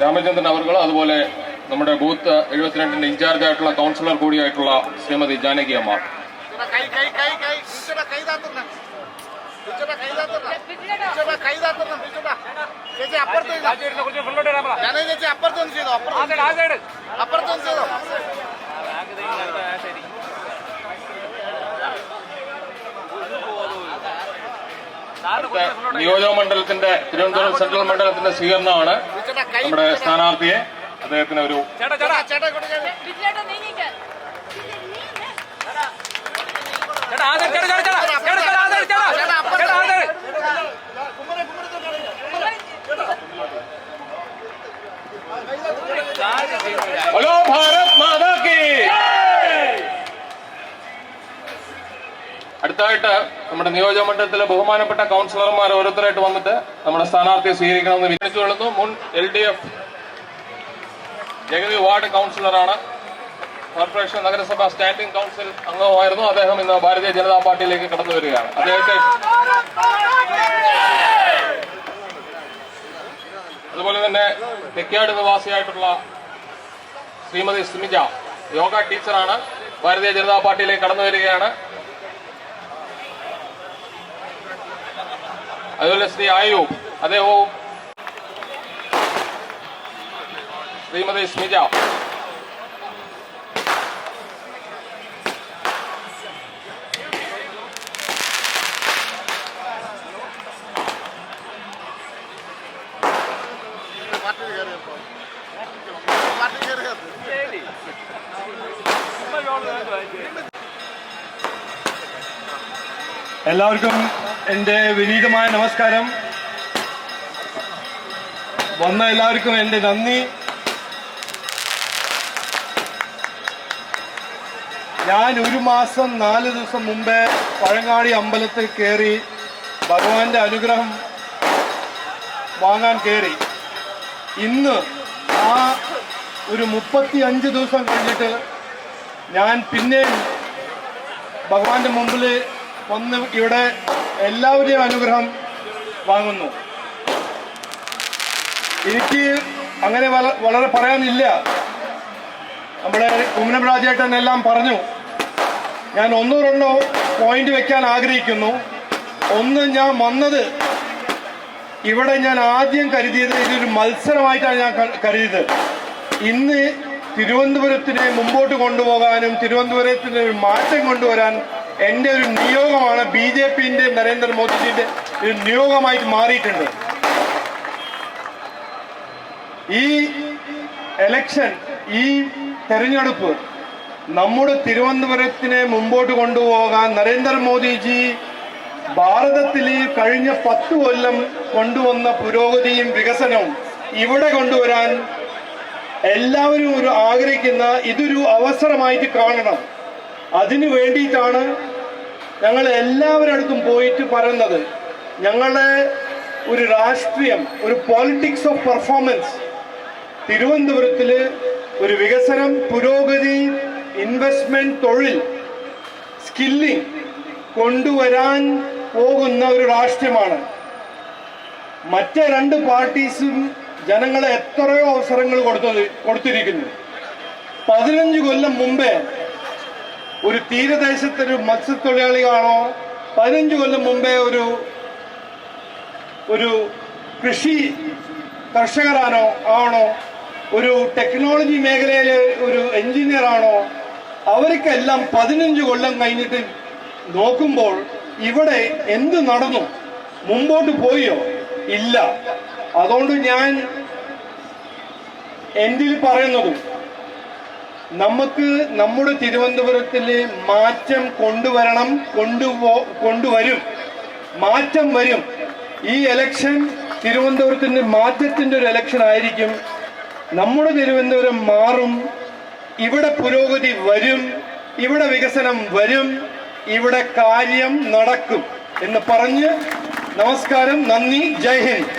രാമചന്ദ്രൻ അവർ അതുപോലെ നമ്മുടെ ബൂത്ത് എഴുപത്തിരണ്ടിന്റെ ഇൻചാർജ് ആയിട്ടുള്ള കൗൺസിലർ കൂടിയായിട്ടുള്ള ശ്രീമതി ജാനകി അമ്മ. കൈ കൈ കൈ അപ്പുറത്തൊന്നും ബിജുടാ കൈ താത്തുന്ന ബിജുടാ കൈ താത്തുന്ന ബിജുടാ കൈ താത്തുന്ന ബിജുടാ ചേച്ചി അപ്പുറത്ത് ഞാനേ ചേച്ചി അപ്പുറത്ത് ഒന്ന് ചെയ്തോ അപ്പുറത്ത് അപ്പുറത്ത് ഒന്ന് ചെയ്തോ നിയോജക മണ്ഡലത്തിന്റെ തിരുവനന്തപുരം സെൻട്രൽ മണ്ഡലത്തിന്റെ സ്വീകരണമാണ് നമ്മുടെ സ്ഥാനാർത്ഥിയെ അദ്ദേഹത്തിന് ഒരു ചേട്ടാ അടുത്തായിട്ട് നമ്മുടെ നിയോജക മണ്ഡലത്തിലെ ബഹുമാനപ്പെട്ട കൗൺസിലർമാർ ഓരോരുത്തരായിട്ട് വന്നിട്ട് നമ്മുടെ സ്ഥാനാർത്ഥിയെ സ്വീകരിക്കണമെന്ന് വിചാരിച്ചു കൊള്ളുന്നു. മുൻ L D F Jagathy ward കൗൺസിലറാണ്. Corporation നഗരസഭ സ്റ്റാൻഡിംഗ് കൗൺസിൽ അംഗമായിരുന്നു അദ്ദേഹം ഇന്ന് ഭാരതീയ ജനതാ പാർട്ടിയിലേക്ക് കടന്നു വരികയാണ്. അദ്ദേഹത്തെ അതുപോലെ തന്നെ തെക്കാട് നിവാസിയായിട്ടുള്ള ശ്രീമതി സ്മിജ യോഗ ടീച്ചറാണ്. ഭാരതീയ ജനതാ പാർട്ടിയിലേക്ക് കടന്നു വരികയാണ്. അതുപോലെ ശ്രീ ആയു അദ്ദേഹവും ശ്രീമതി സ്മിജ പാർട്ടി കയറിയപ്പോ പാർട്ടി കയറിയത് എല്ലാവർക്കും എന്റെ വിനീതമായ നമസ്കാരം. വന്ന എല്ലാവർക്കും എന്റെ നന്ദി. ഞാൻ ഒരു മാസം നാല് ദിവസം മുമ്പേ പഴങ്ങാടി അമ്പലത്തിൽ കയറി ഭഗവാന്റെ അനുഗ്രഹം വാങ്ങാൻ കയറി. ഇന്ന് ആ ഒരു മുപ്പത്തി അഞ്ച് ദിവസം കഴിഞ്ഞിട്ട് ഞാൻ പിന്നെയും ഭഗവാന്റെ മുമ്പിൽ വന്ന് ഇവിടെ എല്ലാവരുടെയും അനുഗ്രഹം വാങ്ങുന്നു. എനിക്ക് അങ്ങനെ വളരെ പറയാനില്ല. നമ്മുടെ കുമ്മനം രാജേട്ടൻ എല്ലാം പറഞ്ഞു. ഞാൻ ഒന്നോ രണ്ടോ പോയിന്റ് വെക്കാൻ ആഗ്രഹിക്കുന്നു. ഒന്ന് ഞാൻ വന്നത് ഇവിടെ ഞാൻ ആദ്യം കരുതിയത് ഇതൊരു മത്സരമായിട്ടാണ് ഞാൻ കരുതിയത്. ഇന്ന് തിരുവനന്തപുരത്തിനെ മുമ്പോട്ട് കൊണ്ടുപോകാനും തിരുവനന്തപുരത്തിന് ഒരു മാറ്റം കൊണ്ടുവരാൻ എന്റെ ഒരു നിയോഗമാണ് ബി ജെ പിന്റെ നരേന്ദ്രമോദിജിന്റെ ഒരു നിയോഗമായിട്ട് മാറിയിട്ടുണ്ട്. ഈ എലക്ഷൻ ഈ തെരഞ്ഞെടുപ്പ് നമ്മുടെ തിരുവനന്തപുരത്തിനെ മുമ്പോട്ട് കൊണ്ടുപോകാൻ നരേന്ദ്രമോദിജി ഭാരതത്തിൽ കഴിഞ്ഞ പത്ത് കൊല്ലം കൊണ്ടുവന്ന പുരോഗതിയും വികസനവും ഇവിടെ കൊണ്ടുവരാൻ എല്ലാവരും ഒരു ആഗ്രഹിക്കുന്ന ഇതൊരു അവസരമായിട്ട് കാണണം. അതിനു വേണ്ടിയിട്ടാണ് ഞങ്ങൾ എല്ലാവരുടെ അടുത്തും പോയിട്ട് പറയുന്നത്. ഞങ്ങളുടെ ഒരു രാഷ്ട്രീയം ഒരു പോളിറ്റിക്സ് ഓഫ് പെർഫോമൻസ് തിരുവനന്തപുരത്തിൽ ഒരു വികസനം പുരോഗതി ഇൻവെസ്റ്റ്മെന്റ് തൊഴിൽ സ്കില്ലിംഗ് കൊണ്ടുവരാൻ പോകുന്ന ഒരു രാഷ്ട്രീയമാണ്. മറ്റ് രണ്ട് പാർട്ടീസും ജനങ്ങളെ എത്രയോ അവസരങ്ങൾ കൊടുത്തത് കൊടുത്തിരിക്കുന്നു. പതിനഞ്ച് കൊല്ലം മുമ്പേ ഒരു തീരദേശത്തൊരു മത്സ്യത്തൊഴിലാളിയാണോ? പതിനഞ്ച് കൊല്ലം മുമ്പേ ഒരു ഒരു കൃഷി കർഷകരാണോ? ആണോ? ഒരു ടെക്നോളജി മേഖലയിലെ ഒരു എഞ്ചിനീയർ ആണോ? അവർക്കെല്ലാം പതിനഞ്ച് കൊല്ലം കഴിഞ്ഞിട്ട് നോക്കുമ്പോൾ ഇവിടെ എന്ത് നടന്നു? മുമ്പോട്ട് പോയോ? ഇല്ല. അതുകൊണ്ട് ഞാൻ എന്തിൽ പറയുന്നതും നമുക്ക് നമ്മുടെ തിരുവനന്തപുരത്തിൽ മാറ്റം കൊണ്ടുവരണം കൊണ്ടുപോ കൊണ്ടുവരും. മാറ്റം വരും. ഈ എലക്ഷൻ തിരുവനന്തപുരത്തിന്റെ മാറ്റത്തിന്റെ ഒരു എലക്ഷൻ ആയിരിക്കും. നമ്മുടെ തിരുവനന്തപുരം മാറും. ഇവിടെ പുരോഗതി വരും. ഇവിടെ വികസനം വരും. ഇവിടെ കാര്യം നടക്കും എന്ന് പറഞ്ഞ് നമസ്കാരം. നന്ദി. ജയ് ഹിന്ദ്.